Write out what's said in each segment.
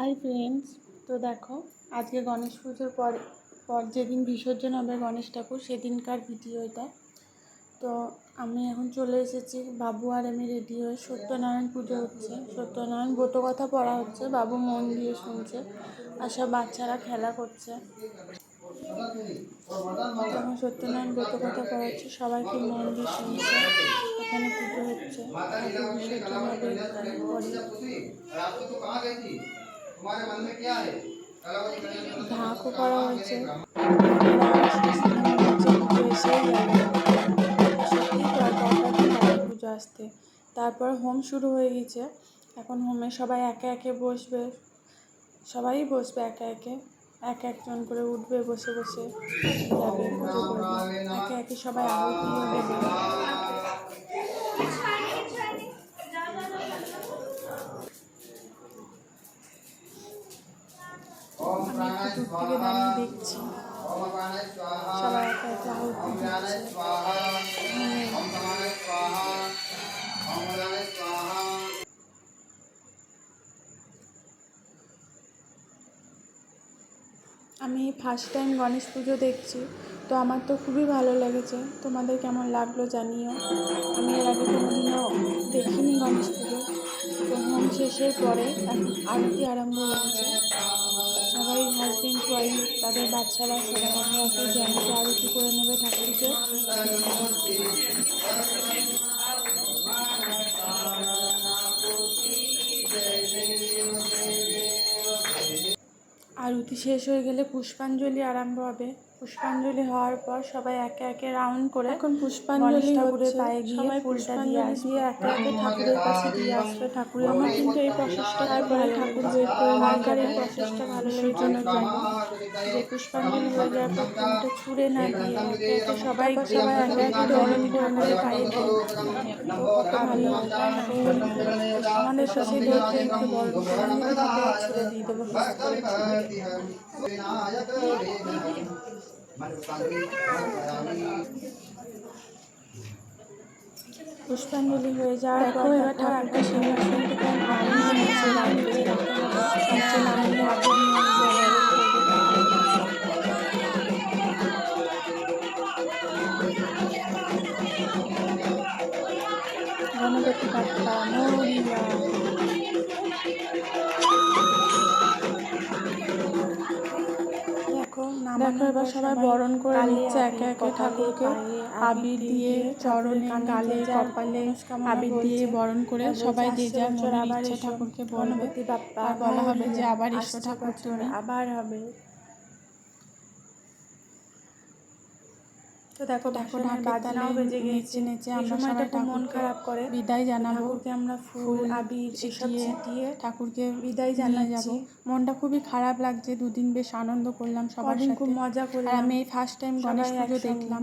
Hi friends তো দেখো, আজকে গণেশ পুজোর পর পর যেদিন বিসর্জন হবে গণেশ ঠাকুর, সেদিনকার ভিডিও এটা। তো আমি এখন চলে এসেছি। বাবু আর আমি রেডি হয়ে সত্যনারায়ণ পুজো হচ্ছে। সত্যনারায়ণ ব্রত কথা পড়া হচ্ছে। বাবু মন দিয়ে শুনছে। আর সব বাচ্চারা খেলা করছে। তখন সত্যনারায়ণ ব্রত কথা পড়া হচ্ছে, সবাইকে মন দিয়ে শুনছে। এখানে পুজো হচ্ছে। বিসর্জন হবে ঢাকও করা হয়েছে পুজো আসতে তারপর হোম শুরু হয়ে গেছে। এখন হোমে সবাই একে একে বসবে। সবাই বসবে একে একে। এক একজন করে উঠবে বসে বসে। যাবে পুজো করবে একে একে সবাই আরতি দেবে থেকে দাঁড়িয়ে দেখছি। আমি ফার্স্ট টাইম গণেশ পুজো দেখছি, তো আমার তো খুবই ভালো লেগেছে। তোমাদের কেমন লাগল জানিও। আমি এর হোম পরে আরতি আরম্ভ হয়েছে। সবাই হাজবেন্ড ওয়াইফ তাদের বাচ্চারা সবাই একে একে জ্যামিতে আরতি করে নেবে ঠাকুরকে। আরতি শেষ হয়ে গেলে পুষ্পাঞ্জলি আরম্ভ হবে। পুষ্পাঞ্জলি হওয়ার পর সবাই একে একে রাউন্ড করে এখন পুষ্পাঞ্জলি ঠাকুরের পায়ে গিয়ে ফুলটা দিয়ে আসবে। একে একে ঠাকুরের কাছে দিয়ে আসবে। ঠাকুর আমার কিন্তু এই প্রসেসটা তারপরে ঠাকুর বের করে মার্কার এই প্রসেসটা ভালো লাগে জন্য জানি যে পুষ্পাঞ্জলি হয়ে যাওয়ার পর ফুলটা ছুঁড়ে না দিয়ে একে সবাই সবাই একে একে রাউন্ড করে আমাদের পায়ে দিয়ে কত ভালো আমাদের সাথে দেখতে একটু বলব ছুঁড়ে দিয়ে দেবো পুষ্পাঞ্জলি হয়ে যাওয়ার পর এবার ঠাকুরকে সিংহাসন থেকে নামিয়ে নিচে নামিয়ে নিচে নামিয়ে আগুন নিয়ে ব্যবহার করবে। গণপতি বাপ্পা মরিয়া দেখো এবার সবাই বরণ করে নিচ্ছে একে একে ঠাকুরকে। আবির দিয়ে চরণে গালে কপালে আবির দিয়ে বরণ করে সবাই যে যার মনে ইচ্ছে ঠাকুরকে বলবে আর বলা হবে যে আবার ঈশ্বর ঠাকুর আবার হবে। তো দেখো দেখো বাদানাও বেজে গিয়েছে। নেচে আমরা সবাই মন খারাপ করে। বিদায় জানাব। ঠাকুরকে আমরা ফুল আবির এসব দিয়ে ঠাকুরকে বিদায় জানিয়ে যাব। মনটা খুবই খারাপ লাগছে দুদিন বেশ আনন্দ করলাম সবার সাথে খুব মজা করে আমি এই ফার্স্ট টাইম গণেশ পুজো দেখলাম।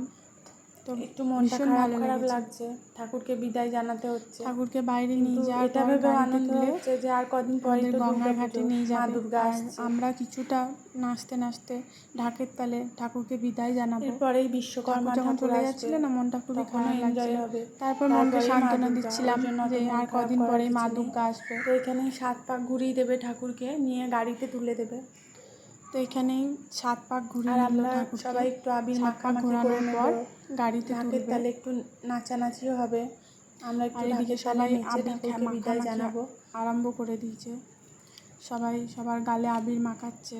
তো একটু মনটা খারাপ খারাপ লাগছে। ঠাকুরকে বিদায় জানাতে হচ্ছে। ঠাকুরকে বাইরে নিয়ে যাওয়ার এটা ভেবে আনন্দ হচ্ছে যে আর কদিন পরে তো গঙ্গা ঘাটে নিয়ে যাবে। দুর্গা আমরা কিছুটা নাচতে নাচতে ঢাকের তালে ঠাকুরকে বিদায় জানাব। এরপরেই বিশ্বকর্মা যখন চলে যাচ্ছিল না মনটা খুবই খারাপ লাগছে তারপর মনকে সান্ত্বনা দিচ্ছিলাম যে আর কদিন পরে মা দুর্গা আসবে। তো এখানেই সাত পাক ঘুরিয়ে দেবে ঠাকুরকে নিয়ে গাড়িতে তুলে দেবে। এখানেই সাত পাক ঘুরিয়ে আর আমরা সবাই একটু আবির মাখা ঘোরানোর পর গাড়িতে ঢাকের তাহলে একটু নাচানাচিও হবে। আমরা একটু এদিকে সবাই আবির বিদায় জানাব। আরম্ভ করে দিয়েছে। সবাই সবার গালে আবির মাখাচ্ছে।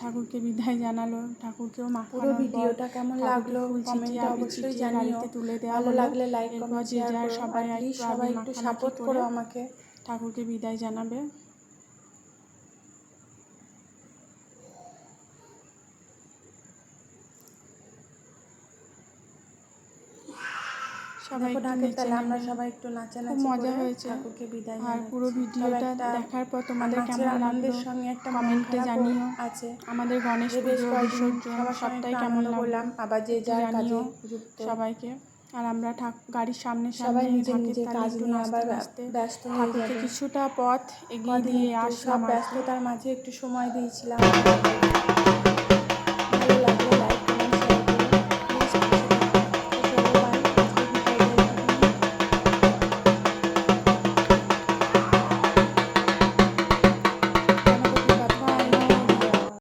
ঠাকুরকে বিদায় জানালো। ঠাকুরকেও মাখানোর পুরো ভিডিওটা কেমন লাগল কমেন্টে অবশ্যই জানিও। তুলে দেওয়া ভালো লাগলে লাইক কমেন্ট শেয়ার সবাই সবাই একটু সাপোর্ট করো আমাকে। ঠাকুরকে বিদায় জানাবে। সবাই নেচে আমরা সবাই একটু নাচানাচি মজা হয়েছে। ঠাকুরকে বিদায় আর পুরো ভিডিওটা দেখার পর তোমাদের কেমন আনন্দের সঙ্গে একটা কমেন্টে জানিও। আছে। আমাদের গণেশ পুজো বিসর্জন সবটাই কেমন লাগলাম আবার যে যার কাজে সবাইকে। আর আমরা ঠাকুর গাড়ির সামনে সবাই নিজের নিজের কাজ নিয়ে আবার ব্যস্ত ঠাকুরকে কিছুটা পথ এগিয়ে দিয়ে আসলাম ব্যস্ততার মাঝে একটু সময় দিয়েছিলাম।